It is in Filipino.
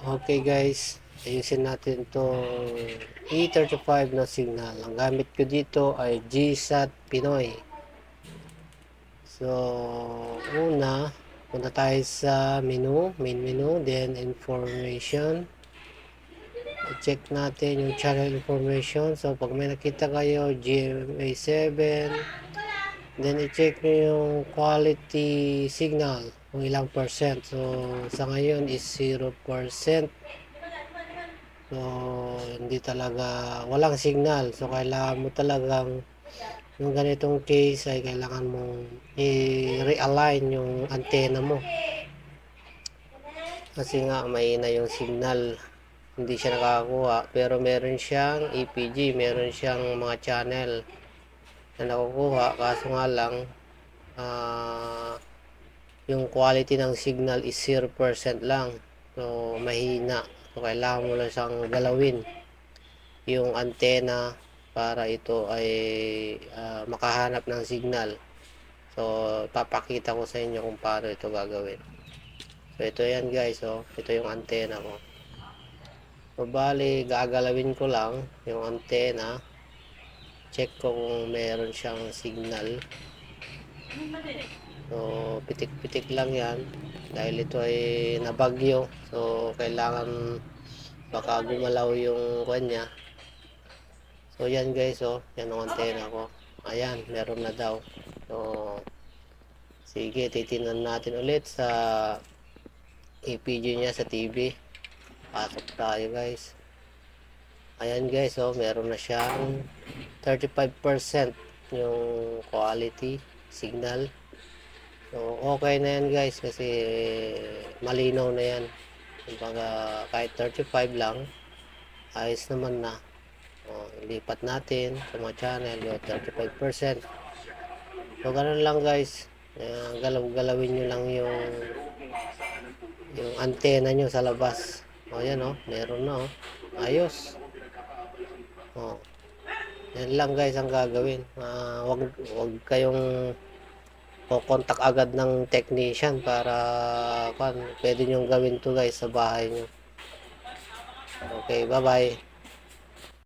Okay guys, ayusin natin to E35 na signal. Ang gamit ko dito ay GSAT Pinoy. So, una, punta tayo sa menu, main menu, then information. I-check natin yung channel information. So, pag may nakita kayo, GMA7, then i-check nyo yung quality signal, kung ilang percent. So, sa ngayon is 0%. So, hindi talaga, walang signal. So, kailangan mo talagang, yung ganitong case ay kailangan mong i-realign yung antenna mo. Kasi nga, may na yung signal. Hindi siya nakakakuha. Pero meron siyang EPG, meron siyang mga channel na nakukuha. Kaso nga lang, ah, yung quality ng signal is 0% lang. So, mahina. So, kailangan mo lang siyang galawin yung antenna para ito ay ah, makahanap ng signal. So, papakita ko sa inyo kung paano ito gagawin. So, ito yan guys. Oh. Ito yung antenna ko. So, bali, gagalawin ko lang yung antenna. Check ko kung meron siyang signal. So, pitik-pitik lang yan. Dahil ito ay nabagyo. So, kailangan baka gumalaw yung kanya. So, yan guys, oh. Yan ang antena ko. Ayan, meron na daw. So, sige, titingnan natin ulit sa EPG niya sa TV. Pasok tayo guys. Ayan guys, oh, meron na siyang 35% yung quality signal. So, okay na yan guys kasi malinaw na yan. Kumbaga, kahit 35 lang, ayos naman na. O, lipat natin sa mga channel, yung 35%. So, ganun lang guys. Uh, galaw-galawin nyo lang yung yung antena nyo sa labas. O, yan o. Meron na o. Ayos. O. Yan lang guys ang gagawin. Ah, wag, wag kayong contact agad ng technician para kan pwede nyo gawin to guys sa bahay nyo. Okay, bye-bye.